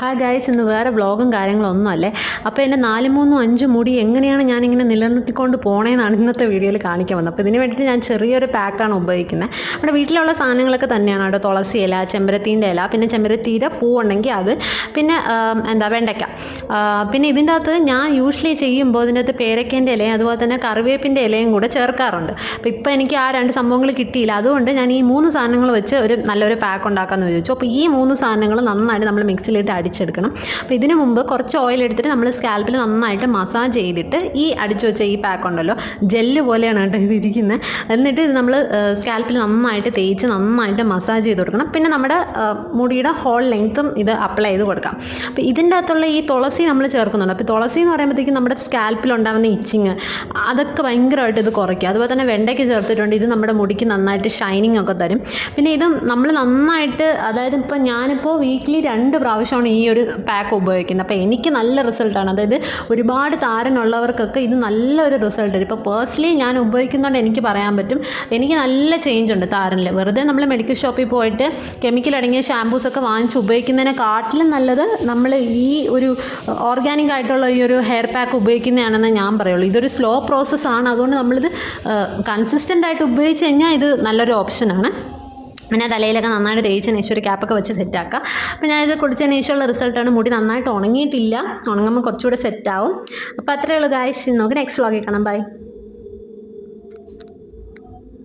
Hi guys ഇന്ന് വേറെ വ്ളോഗും കാര്യങ്ങളൊന്നും അല്ലേ? അപ്പോൾ എന്റെ നാല് മൂന്നും അഞ്ച് മുടി എങ്ങനെയാണ് ഞാനിങ്ങനെ നിലനിർത്തിക്കൊണ്ട് പോണേന്നാണ് ഇന്നത്തെ വീഡിയോയിൽ കാണിക്കാൻ വന്നത്. അപ്പോൾ ഇതിന് വേണ്ടിയിട്ട് ഞാൻ ചെറിയൊരു പാക്കാണ് ഉപയോഗിക്കുന്നത്. നമ്മുടെ വീട്ടിലുള്ള സാധനങ്ങളൊക്കെ തന്നെയാണ് കേട്ടോ. തുളസി ഇല ചെമ്പരത്തീന്റെ ഇല പിന്നെ ചെമ്പരത്തിയുടെ പൂവുണ്ടെങ്കിൽ അത് പിന്നെ എന്താ വെണ്ടയ്ക്ക. പിന്നെ ഇതിന്റെ അകത്ത് ഞാൻ യൂഷ്വലി ചെയ്യുമ്പോൾ ഇതിന്റെ അകത്ത് പേരക്കേന്റെ ഇലയും അതുപോലെ തന്നെ കറിവേപ്പിന്റെ ഇലയും കൂടെ ചേർക്കാറുണ്ട്. അപ്പോൾ ഇപ്പോൾ എനിക്ക് ആ രണ്ട് സംഭവങ്ങൾ കിട്ടിയില്ല. അതുകൊണ്ട് ഞാൻ ഈ മൂന്ന് സാധനങ്ങൾ വെച്ച് ഒരു നല്ലൊരു പാക്ക് ഉണ്ടാക്കാമെന്ന് ചോദിച്ചു അപ്പോൾ ഈ മൂന്ന് സാധനങ്ങൾ നന്നായിട്ട് നമ്മൾ മിക്സിയിലിട്ട് അടിച്ചെടുക്കണം. അപ്പോൾ ഇതിനു മുമ്പ് കുറച്ച് ഓയിൽ എടുത്തിട്ട് നമ്മൾ സ്കാൽപ്പിൽ നന്നായിട്ട് മസാജ് ചെയ്തിട്ട് ഈ അടിച്ചു വെച്ച ഈ പാക്ക് ഉണ്ടല്ലോ ജെല്ല് പോലെയാണ് കേട്ടോ ഇത് ഇരിക്കുന്നത് എന്നിട്ട് ഇത് നമ്മൾ സ്കാൽപ്പിൽ നന്നായിട്ട് തേച്ച് നന്നായിട്ട് മസാജ് ചെയ്ത് കൊടുക്കണം. പിന്നെ നമ്മുടെ മുടിയുടെ ഹോൾ ലെങ്ത്തും ഇത് അപ്ലൈ ചെയ്ത് കൊടുക്കാം. അപ്പോൾ ഇതിന്റെ അകത്തുള്ള ഈ തുളസി നമ്മൾ ചേർക്കുന്നുണ്ട്. അപ്പോൾ തുളസി എന്ന് പറയുമ്പോഴത്തേക്കും നമ്മുടെ സ്കാൽപ്പിൽ ഉണ്ടാകുന്ന ഇച്ചിങ് അതൊക്കെ ഭയങ്കരമായിട്ട് ഇത് കുറയ്ക്കും. അതുപോലെ തന്നെ വെണ്ടയ്ക്ക് ചേർത്തിട്ടുണ്ട്. ഇത് നമ്മുടെ മുടിക്ക് നന്നായിട്ട് ഷൈനിങ് ഒക്കെ തരും. പിന്നെ ഇത് നമ്മൾ നന്നായിട്ട് അതായത് ഇപ്പോൾ ഞാനിപ്പോൾ വീക്കിലി രണ്ട് പ്രാവശ്യമാണ് ഈ ഒരു പാക്ക് ഉപയോഗിക്കുന്നത്. അപ്പോൾ എനിക്ക് നല്ല റിസൾട്ടാണ് അതായത് ഒരുപാട് താരനുള്ളവർക്കൊക്കെ ഇത് നല്ലൊരു റിസൾട്ട് ഇപ്പോൾ പേഴ്സണലി ഞാൻ ഉപയോഗിക്കുന്നതുകൊണ്ട് എനിക്ക് പറയാൻ പറ്റും. എനിക്ക് നല്ല ചേഞ്ച് ഉണ്ട് താരനിൽ വെറുതെ നമ്മൾ മെഡിക്കൽ ഷോപ്പിൽ പോയിട്ട് കെമിക്കൽ അടങ്ങിയ ഷാമ്പൂസ് ഒക്കെ വാങ്ങിച്ച് ഉപയോഗിക്കുന്നതിനെക്കാട്ടിലും നല്ലത് നമ്മൾ ഈ ഒരു ഓർഗാനിക് ആയിട്ടുള്ള ഈ ഒരു ഹെയർ പാക്ക് ഉപയോഗിക്കുന്നതാണെന്ന് ഞാൻ പറയുള്ളൂ. ഇതൊരു സ്ലോ പ്രോസസ്സാണ് അതുകൊണ്ട് നമ്മളിത് കൺസിസ്റ്റന്റ് ആയിട്ട് ഉപയോഗിച്ച് കഴിഞ്ഞാൽ ഇത് നല്ലൊരു ഓപ്ഷനാണ് പിന്നെ തലയിലൊക്കെ നന്നായിട്ട് തേച്ചതിന് ശേഷം ഒരു ക്യാപ്പൊക്കെ വെച്ച് സെറ്റാക്കുക അപ്പോൾ ഞാനിത് കുളിച്ചതിന് ശേഷമുള്ള റിസൾട്ടാണ് മുടി നന്നായിട്ട് ഉണങ്ങിയിട്ടില്ല. ഉണങ്ങുമ്പോൾ കുറച്ചുകൂടെ സെറ്റാവും അപ്പോൾ അത്രയേ ഉള്ളൂ ഗായ്സ് നോക്കി നെക്സ്റ്റ് വ്ളോഗിൽ കാണാം. ബൈ